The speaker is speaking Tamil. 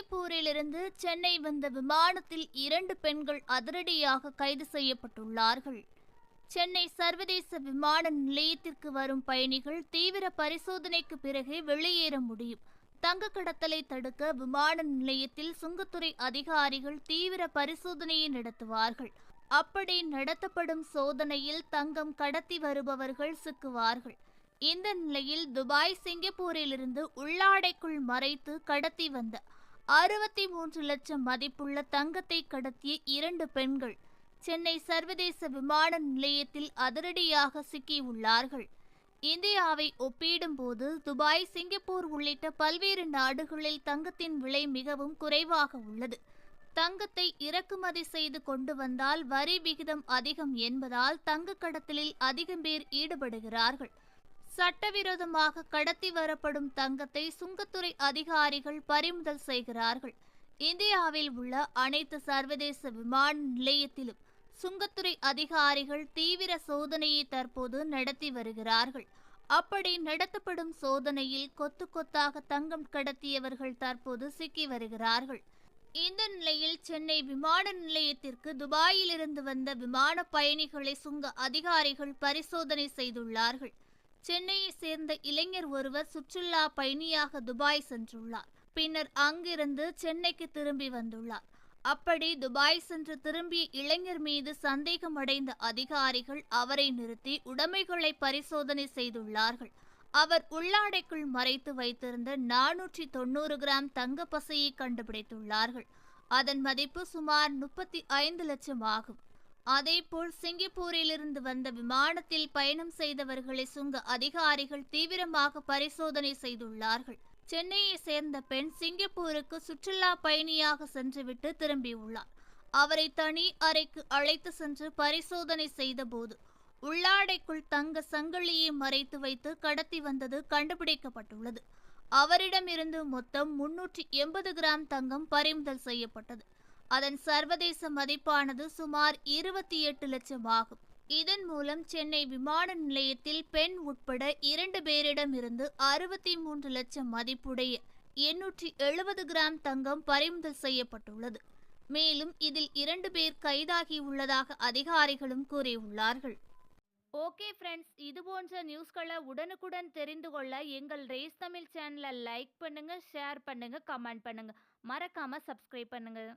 சிங்கப்பூரிலிருந்து சென்னை வந்த விமானத்தில் இரண்டு பெண்கள் அதிரடியாக கைது செய்யப்பட்டுள்ளார்கள். சென்னை சர்வதேச விமான நிலையத்திற்கு வரும் பயணிகள் தீவிர பரிசோதனைக்கு பிறகே வெளியேற முடியும். தங்க கடத்தலை தடுக்க விமான நிலையத்தில் சுங்கத்துறை அதிகாரிகள் தீவிர பரிசோதனையை நடத்துவார்கள். அப்படி நடத்தப்படும் சோதனையில் தங்கம் கடத்தி வருபவர்கள் சிக்குவார்கள். இந்த நிலையில் துபாய் சிங்கப்பூரிலிருந்து உள்ளாடைக்குள் மறைத்து கடத்தி வந்த அறுபத்தி மூன்று லட்சம் மதிப்புள்ள தங்கத்தை கடத்திய இரண்டு பெண்கள் சென்னை சர்வதேச விமான நிலையத்தில் அதிரடியாக சிக்கியுள்ளார்கள். இந்தியாவை ஒப்பிடும்போது துபாய் சிங்கப்பூர் உள்ளிட்ட பல்வேறு நாடுகளில் தங்கத்தின் விலை மிகவும் குறைவாக உள்ளது. தங்கத்தை இறக்குமதி செய்து கொண்டு வந்தால் வரி விகிதம் அதிகம் என்பதால் தங்க கடத்தலில் அதிகம் பேர் ஈடுபடுகிறார்கள். சட்டவிரோதமாக கடத்தி வரப்படும் தங்கத்தை சுங்கத்துறை அதிகாரிகள் பறிமுதல் செய்கிறார்கள். இந்தியாவில் உள்ள அனைத்து சர்வதேச விமான நிலையத்திலும் சுங்கத்துறை அதிகாரிகள் தீவிர சோதனையை தற்போது நடத்தி வருகிறார்கள். அப்படி நடத்தப்படும் சோதனையில் கொத்து கொத்தாக தங்கம் கடத்தியவர்கள் தற்போது சிக்கி வருகிறார்கள். இந்த நிலையில் சென்னை விமான நிலையத்திற்கு துபாயிலிருந்து வந்த விமான பயணிகளை சுங்க அதிகாரிகள் பரிசோதனை செய்துள்ளார்கள். சென்னையை சேர்ந்த இளைஞர் ஒருவர் சுற்றுலா பயணியாக துபாய் சென்றுள்ளார். பின்னர் அங்கிருந்து சென்னைக்கு திரும்பி வந்துள்ளார். அப்படி துபாய் சென்று திரும்பிய இளைஞர் மீது சந்தேகமடைந்த அதிகாரிகள் அவரை நிறுத்தி உடைமைகளை பரிசோதனை செய்துள்ளார்கள். அவர் உள்ளாடைக்குள் மறைத்து வைத்திருந்த நானூற்றி தொண்ணூறு கிராம் தங்கப்பசையை பசையை கண்டுபிடித்துள்ளார்கள். அதன் மதிப்பு சுமார் முப்பத்தி ஐந்து லட்சம் ஆகும். அதேபோல் சிங்கப்பூரிலிருந்து வந்த விமானத்தில் பயணம் செய்தவர்களை சுங்க அதிகாரிகள் தீவிரமாக பரிசோதனை செய்துள்ளார்கள். சென்னையை சேர்ந்த பெண் சிங்கப்பூருக்கு சுற்றுலா பயணியாக சென்றுவிட்டு திரும்பியுள்ளார். அவரை தனி அறைக்கு அழைத்து சென்று பரிசோதனை செய்தபோது உள்ளாடைக்குள் தங்க சங்கிலியை மறைத்து வைத்து கடத்தி வந்தது கண்டுபிடிக்கப்பட்டுள்ளது. அவரிடமிருந்து மொத்தம் முன்னூற்றி எண்பது கிராம் தங்கம் பறிமுதல் செய்யப்பட்டது. அதன் சர்வதேச மதிப்பானது சுமார் இருபத்தி எட்டு லட்சம் ஆகும் இதன் மூலம் சென்னை விமான நிலையத்தில் பெண் உட்பட இரண்டு பேரிடமிருந்து அறுபத்தி மூன்று லட்சம் மதிப்புடைய எண்ணூற்றி எழுபது கிராம் தங்கம் பறிமுதல் செய்யப்பட்டுள்ளது. மேலும் இதில் இரண்டு பேர் கைதாகியுள்ளதாக அதிகாரிகளும் கூறியுள்ளார்கள். ஓகே ஃப்ரெண்ட்ஸ் இது போன்ற நியூஸ்களை உடனுக்குடன் தெரிந்து கொள்ள எங்கள் ரேஸ் தமிழ் சேனலை லைக் பண்ணுங்கள் ஷேர் பண்ணுங்கள் கமெண்ட் பண்ணுங்கள் மறக்காமல் சப்ஸ்கிரைப் பண்ணுங்கள்